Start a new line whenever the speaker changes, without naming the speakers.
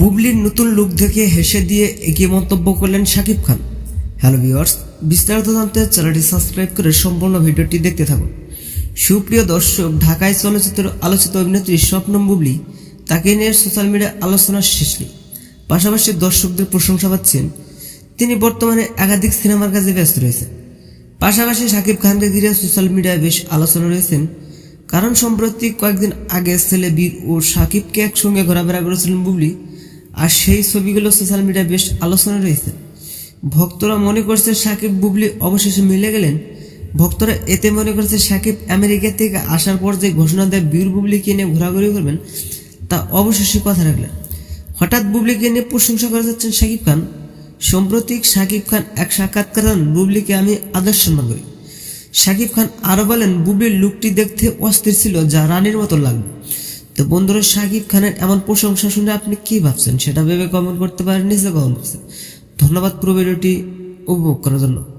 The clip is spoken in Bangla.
বুবলির নতুন লুক দেখে হেসে দিয়ে এগিয়ে মন্তব্য করলেন শাকিব খান। হ্যালো ভিউয়ার্স, বিস্তারিত জানতে চ্যানেলটি সাবস্ক্রাইব করে সম্পূর্ণ ভিডিওটি দেখতে থাকুন। সুপ্রিয় দর্শক, ঢাকায় চলচ্চিত্র আলোচিত অভিনেত্রী স্বপ্নম বুবলি, তাকে নিয়ে সোশ্যাল মিডিয়ায় আলোচনার শেষ। পাশাপাশি দর্শকদের প্রশংসা পাচ্ছেন, তিনি বর্তমানে একাধিক সিনেমার কাজে ব্যস্ত রয়েছেন। পাশাপাশি শাকিব খানকে ঘিরে সোশ্যাল মিডিয়ায় বেশ আলোচনা রয়েছেন, কারণ সম্প্রতি কয়েকদিন আগে ছেলে বীর ও শাকিবকে একসঙ্গে ঘোরাফেরা করেছিলেন বুবলি আর সেই ছবিগুলো সোশ্যাল মিডিয়ায় বেশ আলোচনা রয়েছে। ভক্তরা মনে করছে শাকিব বুবলি অবশেষে মিলে গেলেন। ভক্তরা এতে মনে করছে শাকিব আমেরিকা থেকে আসার পর যে ঘোষণা দেয় বীর বুবলিকে নিয়ে ঘোরাঘুরি করবেন, তা অবশেষে কথা রাখলেন। হঠাৎ বুবলিকে নিয়ে প্রশংসা করে যাচ্ছেন শাকিব খান। সম্প্রতি শাকিব খান এক সাক্ষাৎকার বুবলিকে আমি আদর্শ সম্মান করি। শাকিব খান আরও বলেন, বুবলির লুকটি দেখতে অস্থির ছিল, যা রানীর মতো লাগবে তো বন্ধুরা শাকিব খানের এমন প্রশংসা শুনে আপনি কি ভাবছেন? সেটা ভেবে কমেন্ট করতে পারেন, নিজে কমেন্ট ধন্যবাদ পুরো ভিডিওটি উপভোগ করার জন্য।